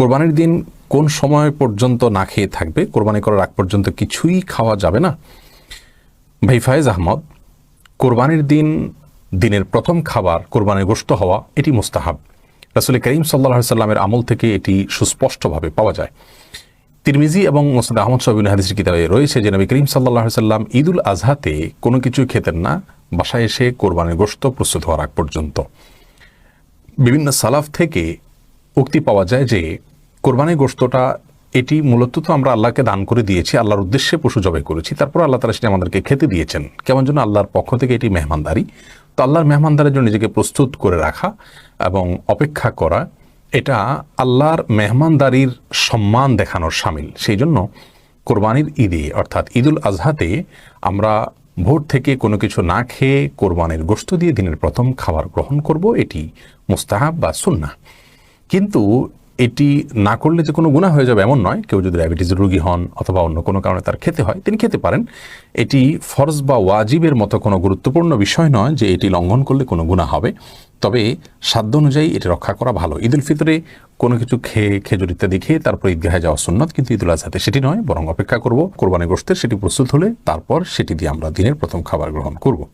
কোরবানির দিন কোন সময় পর্যন্ত না খেয়ে থাকবে? কোরবানি করার আগ পর্যন্ত কিছুই খাওয়া যাবে না? ভাই ফায়েজ আহমদ, কোরবানির দিন, দিনের প্রথম খাবার, কোরবানির গোশত হওয়া, এটি মুস্তাহাব। রাসুল করিম সাল্লাহ সাল্লামের আমল থেকে এটি সুস্পষ্টভাবে পাওয়া যায়। তিরমিজি এবং মোসাদ আহমদ সাবিন হাদিসের কিতাবে রয়েছে যে নবী করিম সাল্লাহ সাল্লাম ঈদুল আজহাতে কোনো কিছু খেতেন না, বাসায় এসে কোরবানির গোশত প্রস্তুত হওয়ার আগ পর্যন্ত। বিভিন্ন সালাফ থেকে উক্তি পাওয়া যায় যে কোরবানির গোশতটা, এটি মূলত তো আমরা আল্লাহকে দান করে দিয়েছি, আল্লাহর উদ্দেশ্যে পশু জবাই করেছি, তারপর আল্লাহ তালা সেটি আমাদেরকে খেতে দিয়েছেন। কেমন জন্য আল্লাহর পক্ষ থেকে এটি মেহমানদারি। তো আল্লাহর মেহমানদারের জন্য নিজেকে প্রস্তুত করে রাখা এবং অপেক্ষা করা, এটা আল্লাহর মেহমানদারির সম্মান দেখানোর সামিল। সেই জন্য কোরবানির ঈদে, অর্থাৎ ঈদুল আজহাতে, আমরা ভোর থেকে কোনো কিছু না খেয়ে কোরবানির গোশত দিয়ে দিনের প্রথম খাবার গ্রহণ করব, এটি মুস্তাহাব বা সুন্না কিন্তু এটি না করলে যে কোনো গুণা হয়ে যাবে এমন নয়। কেউ যদি ডায়াবেটিস রোগী হন অথবা অন্য কোনো কারণে তার খেতে হয়, তিনি খেতে পারেন। এটি ফরজ বা ওয়াজিবের মতো কোনো গুরুত্বপূর্ণ বিষয় নয় যে এটি লঙ্ঘন করলে কোনো গুণা হবে। তবে সাধ্য অনুযায়ী এটি রক্ষা করা ভালো। ঈদ উল ফিতরে কোনো কিছু খেয়ে, খেজুর ইত্যাদি খেয়ে তারপর ঈদগাহে যাওয়া সুন্নত, কিন্তু ঈদুল আজহাতে সেটি নয়, বরং অপেক্ষা করব। কোরবানি গোষ্ঠের সেটি প্রস্তুত হলে তারপর সেটি দিয়ে আমরা দিনের প্রথম খাবার গ্রহণ করব।